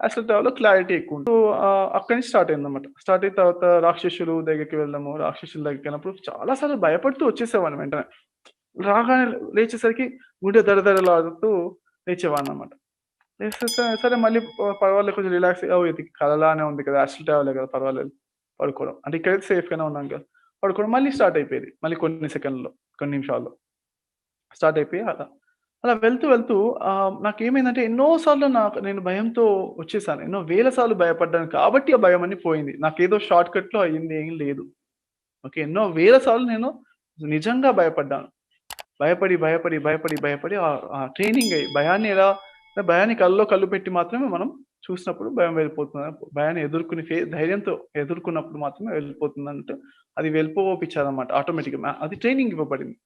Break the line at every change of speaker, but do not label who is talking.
అసలు క్లారిటీ ఎక్కువ సో, అక్కడి నుంచి స్టార్ట్ అయిందన్నమాట. స్టార్ట్ అయిన తర్వాత రాక్షసులు దగ్గరికి వెళ్ళడము, రాక్షసుల దగ్గరికెళ్ళినప్పుడు చాలా సార్లు భయపడుతూ వచ్చేసేవాడిని వెంటనే. రాగానే లేచేసరికి గుండె దడదడలాడుతూ లేచేవాడినన్నమాట. లేచేస్తే సరే మళ్ళీ పర్వాలేదు కొంచెం రిలాక్స్ అవుతుంది కలలానే ఉంది కదా! యాస్ట్రల్ ట్రావెలే కదా! పర్వాలేదు పడుకోవడం. అంటే ఇక్కడైతే సేఫ్‌గానే ఉన్నాం కదా! పడుకోవడం మళ్ళీ స్టార్ట్ అయిపోయేది. మళ్ళీ కొన్ని సెకండ్లో కొన్ని నిమిషాల్లో. స్టార్ట్ అయిపోయి అలా. అలా వెళ్తూ వెళ్తూ ఆహ్, నాకేమైందంటే ఎన్నో సార్లు నాకు నేను భయంతో వచ్చేసాను. ఎన్నో వేల సార్లు భయపడ్డాను కాబట్టి ఆ భయం భయమన్నీ పోయింది. నాకేదో షార్ట్‌కట్‌లో అయింది ఏం లేదు. ఓకే. ఎన్నో వేల సార్లు నేను నిజంగా భయపడ్డాను. భయపడి, భయపడి, భయపడి, భయపడి ఆహ్, ఆ ట్రైనింగ్ అయ్యి భయాన్ని ఎలా భయాన్ని కళ్ళలో కళ్ళు పెట్టి మాత్రమే మనం చూసినప్పుడు భయం వెళ్ళిపోతుంది. భయాన్ని ఎదుర్కొని ఫే ధైర్యంతో ఎదుర్కొన్నప్పుడు మాత్రమే వెళ్ళిపోతుందంటే అది వెళ్ళిపోపించాలన్నమాట ఆటోమేటిక్‌గా. అది ట్రైనింగ్ ఇవ్వబడింది.